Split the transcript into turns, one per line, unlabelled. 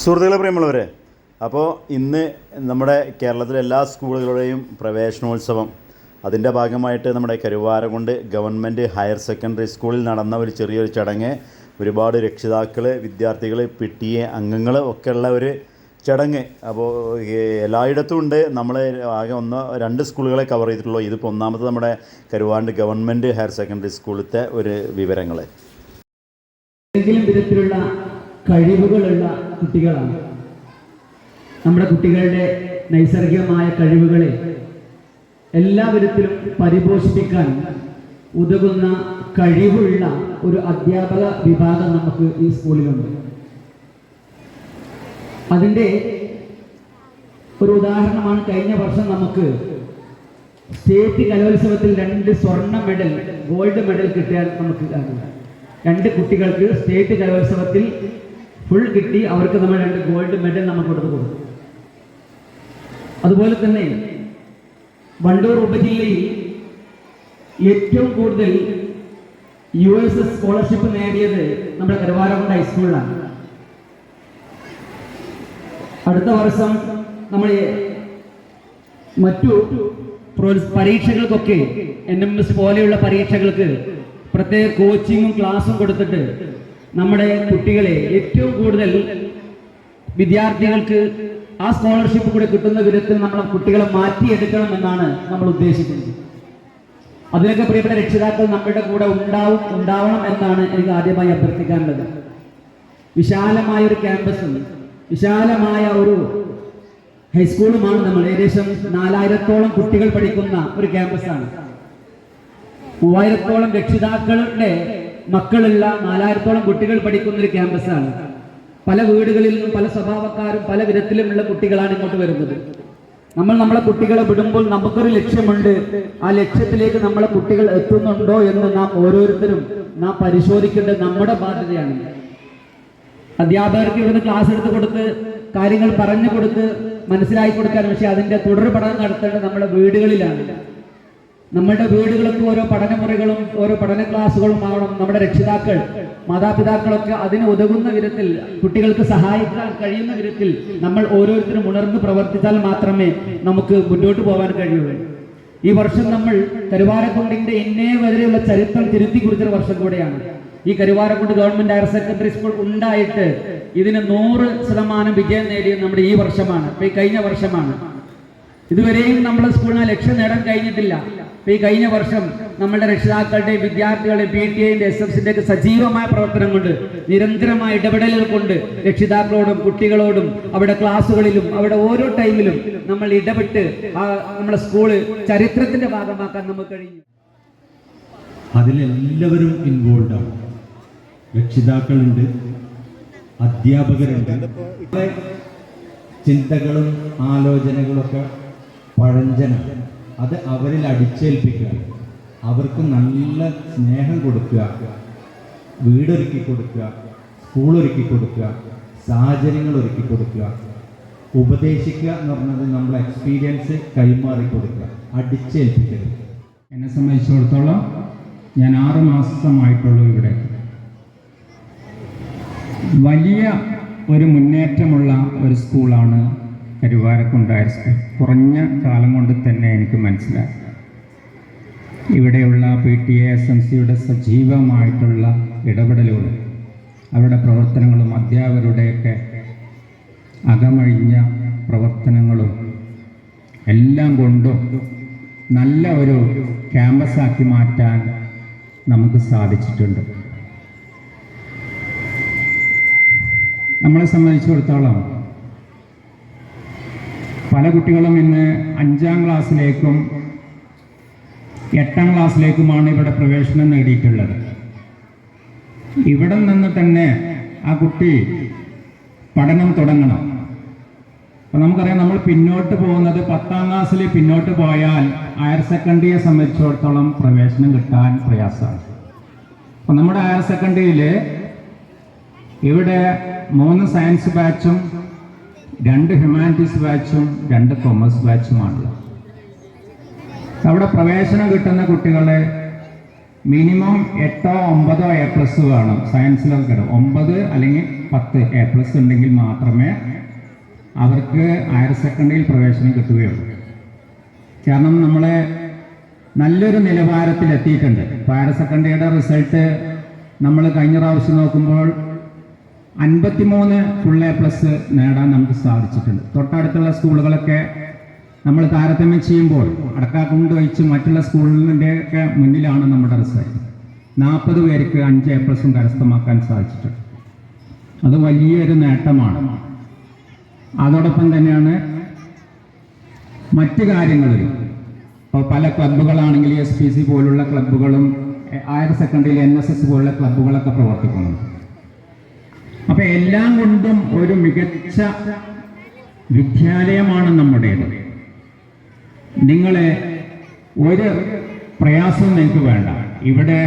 സുഹൃത്തുക്കളെ പ്രിയമുള്ളവരെ അപ്പോൾ ഇന്ന് നമ്മുടെ കേരളത്തിലെ എല്ലാ സ്കൂളുകളുടെയും പ്രവേശനോത്സവം അതിന്റെ ഭാഗമായിട്ട് നമ്മുടെ കരുവാരകുണ്ട് ഗവൺമെന്റ് ഹയർ സെക്കൻഡറി സ്കൂളിൽ നടന്ന ഒരു ചെറിയൊരു ചടങ്ങ്. ഒരുപാട് രക്ഷിതാക്കൾ വിദ്യാർത്ഥികൾ പി ടി എ അംഗങ്ങൾ ഒക്കെ ഉള്ള ഒരു ചടങ്ങ്. അപ്പോൾ എല്ലായിടത്തും ഉണ്ട്. നമ്മൾ ആകെ ഒന്ന് രണ്ട് സ്കൂളുകളെ കവർ ചെയ്തിട്ടുള്ളൂ. ഇതിപ്പോൾ ഒന്നാമത് നമ്മുടെ കരുവാണ്ട് ഗവൺമെന്റ് ഹയർ സെക്കൻഡറി സ്കൂളിലത്തെ ഒരു വിവരങ്ങൾ
ഏതെങ്കിലും വിധത്തിലുള്ള കഴിവുകളുള്ള കുട്ടികളാണ്. നമ്മുടെ കുട്ടികളുടെ നൈസർഗികമായ കഴിവുകളെ എല്ലാ വിധത്തിലും പരിപോഷിപ്പിക്കാൻ ഉതകുന്ന കഴിവുള്ള ഒരു അധ്യാപക വിഭാഗം നമുക്ക് ഈ സ്കൂളിലുണ്ട്. അതിന്റെ ഒരു ഉദാഹരണമാണ് കഴിഞ്ഞ വർഷം നമുക്ക് സ്റ്റേറ്റ് കലോത്സവത്തിൽ രണ്ട് സ്വർണ മെഡൽ ഗോൾഡ് മെഡൽ കിട്ടിയാൽ നമുക്ക് രണ്ട് കുട്ടികൾക്ക് സ്റ്റേറ്റ് കലോത്സവത്തിൽ ഫുൾ കിട്ടി അവർക്ക് നമ്മൾ രണ്ട് ഗോൾഡ് മെഡൽ നമുക്ക് കൊടുത്തു കൊടുക്കും. അതുപോലെ തന്നെ വണ്ടൂർ ഉപജില്ലയിൽ ഏറ്റവും കൂടുതൽ യു എസ് എസ് സ്കോളർഷിപ്പ് നേടിയത് നമ്മുടെ കരുവാരകുണ്ട് ഹൈസ്കൂളിലാണ് അടുത്ത വർഷം നമ്മൾ മറ്റു പരീക്ഷകൾക്കൊക്കെ എൻ എം എസ് പോലെയുള്ള പരീക്ഷകൾക്ക് പ്രത്യേക കോച്ചിങ്ങും ക്ലാസ്സും കൊടുത്തിട്ട് നമ്മുടെ കുട്ടികളെ ഏറ്റവും കൂടുതൽ വിദ്യാർത്ഥികൾക്ക് ആ സ്കോളർഷിപ്പ് കൂടെ കിട്ടുന്ന വിധത്തിൽ നമ്മളെ കുട്ടികളെ മാറ്റിയെടുക്കണം എന്നാണ് നമ്മൾ ഉദ്ദേശിക്കുന്നത്. അതിലൊക്കെ പ്രിയപ്പെട്ട രക്ഷിതാക്കൾ നമ്മുടെ കൂടെ ഉണ്ടാവും ഉണ്ടാവണം എന്നാണ് എനിക്ക് ആദ്യമായി അഭ്യർത്ഥിക്കാനുള്ളത്. വിശാലമായ ഒരു ക്യാമ്പസും വിശാലമായ ഒരു ഹൈസ്കൂളുമാണ് നമ്മൾ. ഏകദേശം നാലായിരത്തോളം കുട്ടികൾ പഠിക്കുന്ന ഒരു ക്യാമ്പസാണ്. മൂവായിരത്തോളം രക്ഷിതാക്കളുടെ മക്കളുള്ള നാലായിരത്തോളം കുട്ടികൾ പഠിക്കുന്ന ഒരു ക്യാമ്പസാണ്. പല വീടുകളിൽ നിന്നും പല സ്വഭാവക്കാരും പല വിധത്തിലുമുള്ള കുട്ടികളാണ് ഇങ്ങോട്ട് വരുന്നത്. നമ്മൾ നമ്മളെ കുട്ടികളെ വിടുമ്പോൾ നമുക്കൊരു ലക്ഷ്യമുണ്ട്. ആ ലക്ഷ്യത്തിലേക്ക് നമ്മളെ കുട്ടികൾ എത്തുന്നുണ്ടോ എന്ന് നാം ഓരോരുത്തരും നാം പരിശോധിക്കേണ്ടത് നമ്മുടെ ബാധ്യതയാണ്. അധ്യാപകർക്ക് ഇവിടുന്ന് ക്ലാസ് എടുത്ത് കൊടുത്ത് കാര്യങ്ങൾ പറഞ്ഞു കൊടുത്ത് മനസ്സിലാക്കി കൊടുക്കാൻ പക്ഷെ അതിന്റെ തുടർ പഠനം നടത്തേണ്ടത് നമ്മുടെ വീടുകളിലാണ്. നമ്മുടെ വീടുകൾക്ക് ഓരോ പഠനമുറികളും ഓരോ പഠന ക്ലാസ്സുകളും ആവണം. നമ്മുടെ രക്ഷിതാക്കൾ മാതാപിതാക്കളൊക്കെ അതിന് ഉതകുന്ന വിധത്തിൽ കുട്ടികൾക്ക് സഹായിക്കാൻ കഴിയുന്ന വിധത്തിൽ നമ്മൾ ഓരോരുത്തരും ഉണർന്ന് പ്രവർത്തിച്ചാൽ മാത്രമേ നമുക്ക് മുന്നോട്ട് പോകാൻ കഴിയുള്ളൂ. ഈ വർഷം നമ്മൾ കരുവാരക്കുണ്ടിന്റെ എന്നേ വരെയുള്ള ചരിത്രം തിരുത്തി കുറിച്ചൊരു വർഷം കൂടെയാണ്. ഈ Karuvarakundu government higher secondary school ഉണ്ടായിട്ട് ഇതിന് നൂറ് ശതമാനം വിജയം നേടിയത് നമ്മുടെ ഈ വർഷമാണ്. ഈ കഴിഞ്ഞ വർഷമാണ്. ഇതുവരെയും നമ്മുടെ സ്കൂളിന് ലക്ഷ്യം നേടാൻ കഴിഞ്ഞിട്ടില്ല. ഈ കഴിഞ്ഞ വർഷം നമ്മുടെ രക്ഷിതാക്കളുടെയും വിദ്യാർത്ഥികളുടെയും പി ടി ഐന്റെ എസ് എഫ് സിന്റെ ഒക്കെ സജീവമായ പ്രവർത്തനം കൊണ്ട് നിരന്തരമായ ഇടപെടലുകൾ കൊണ്ട് രക്ഷിതാക്കളോടും കുട്ടികളോടും അവിടെ ക്ലാസ്സുകളിലും അവിടെ ഓരോ ടൈമിലും നമ്മൾ ഇടപെട്ട് നമ്മുടെ സ്കൂൾ ചരിത്രത്തിന്റെ ഭാഗമാക്കാൻ നമുക്ക് കഴിഞ്ഞു.
അതിലെല്ലാവരും ഇൻവോൾവ് ആണ്. രക്ഷിതാക്കളുണ്ട് അധ്യാപകരുണ്ട്. ചിന്തകളും ആലോചനകളൊക്കെ പഴഞ്ചനാണ്. അത് അവരിൽ അടിച്ചേൽപ്പിക്കുക. അവർക്ക് നല്ല സ്നേഹം കൊടുക്കുക. വീടൊരുക്കി കൊടുക്കുക. സ്കൂൾ ഒരുക്കി കൊടുക്കുക. സാഹചര്യങ്ങൾ ഒരുക്കി കൊടുക്കുക. ഉപദേശിക്കുക എന്ന് പറഞ്ഞത് നമ്മുടെ എക്സ്പീരിയൻസ് കൈമാറി കൊടുക്കുക. അടിച്ചേൽപ്പിക്കരുത്.
എന്നെ സംബന്ധിച്ചിടത്തോളം ഞാൻ ആറ് മാസമായിട്ടുള്ളൂ ഇവിടെ. വലിയ ഒരു മുന്നേറ്റമുള്ള ഒരു സ്കൂളാണ് സ്കൂൾ കുറഞ്ഞ കാലം കൊണ്ട് തന്നെ എനിക്ക് മനസ്സിലായി. ഇവിടെയുള്ള P T A S M സിയുടെ സജീവമായിട്ടുള്ള ഇടപെടലുകൾ അവരുടെ പ്രവർത്തനങ്ങളും അധ്യാപകരുടെയൊക്കെ അകമഴിഞ്ഞ പ്രവർത്തനങ്ങളും എല്ലാം കൊണ്ടും നല്ല ഒരു ക്യാമ്പസാക്കി മാറ്റാൻ നമുക്ക് സാധിച്ചിട്ടുണ്ട്. നമ്മളെ സംബന്ധിച്ചിടത്തോളം പല കുട്ടികളും ഇന്ന് അഞ്ചാം ക്ലാസ്സിലേക്കും എട്ടാം ക്ലാസ്സിലേക്കുമാണ് ഇവിടെ പ്രവേശനം നേടിയിട്ടുള്ളത്. ഇവിടെ നിന്ന് തന്നെ ആ കുട്ടി പഠനം തുടങ്ങണം. അപ്പൊ നമുക്കറിയാം നമ്മൾ പിന്നോട്ട് പോകുന്നത് പത്താം ക്ലാസ്സിൽ പിന്നോട്ട് പോയാൽ ഹയർ സെക്കൻഡറിയെ സംബന്ധിച്ചിടത്തോളം പ്രവേശനം കിട്ടാൻ പ്രയാസമാണ്. അപ്പൊ നമ്മുടെ ഹയർ സെക്കൻഡറിയിൽ ഇവിടെ മൂന്ന് സയൻസ് ബാച്ചും രണ്ട് ഹ്യൂമാനിറ്റീസ് ബാച്ചും രണ്ട് കൊമേഴ്സ് ബാച്ചുമാണുള്ളത് അവിടെ പ്രവേശനം കിട്ടുന്ന കുട്ടികളെ മിനിമം എട്ടോ ഒമ്പതോ എ പ്ലസ് വേണം. സയൻസിലൊക്കെ ഒമ്പത് അല്ലെങ്കിൽ പത്ത് എ പ്ലസ് ഉണ്ടെങ്കിൽ മാത്രമേ അവർക്ക് ഹയർ സെക്കൻഡറിയിൽ പ്രവേശനം കിട്ടുകയുള്ളൂ. കാരണം നമ്മൾ നല്ലൊരു നിലവാരത്തിൽ എത്തിയിട്ടുണ്ട്. ഹയർ സെക്കൻഡറിയുടെ റിസൾട്ട് നമ്മൾ കഴിഞ്ഞ പ്രാവശ്യം നോക്കുമ്പോൾ അൻപത്തിമൂന്ന് ഫുൾ എ പ്ലസ് നേടാൻ നമുക്ക് സാധിച്ചിട്ടുണ്ട്. തൊട്ടടുത്തുള്ള സ്കൂളുകളൊക്കെ നമ്മൾ താരതമ്യം ചെയ്യുമ്പോൾ അടക്കാക്കുണ്ട് വഹിച്ച് മറ്റുള്ള സ്കൂളിന്റെ ഒക്കെ മുന്നിലാണ് നമ്മുടെ റിസൾട്ട്. നാൽപ്പത് പേർക്ക് അഞ്ച് എ പ്ലസും കരസ്ഥമാക്കാൻ സാധിച്ചിട്ടുണ്ട്. അത് വലിയൊരു നേട്ടമാണ്. അതോടൊപ്പം തന്നെയാണ് മറ്റ് കാര്യങ്ങളിലും ഇപ്പോൾ പല ക്ലബ്ബുകളാണെങ്കിൽ എസ് പി സി പോലുള്ള ക്ലബ്ബുകളും ഹയർ സെക്കൻഡറിയിൽ എൻ എസ് എസ് പോലുള്ള ക്ലബ്ബുകളൊക്കെ പ്രവർത്തിക്കുന്നുണ്ട്. അപ്പൊ എല്ലാം കൊണ്ടും ഒരു മികച്ച വിദ്യാലയമാണ് നമ്മുടേത്. നിങ്ങളെ ഒരു പ്രയാസം നിങ്ങൾക്ക് വേണ്ട. ഇവിടെ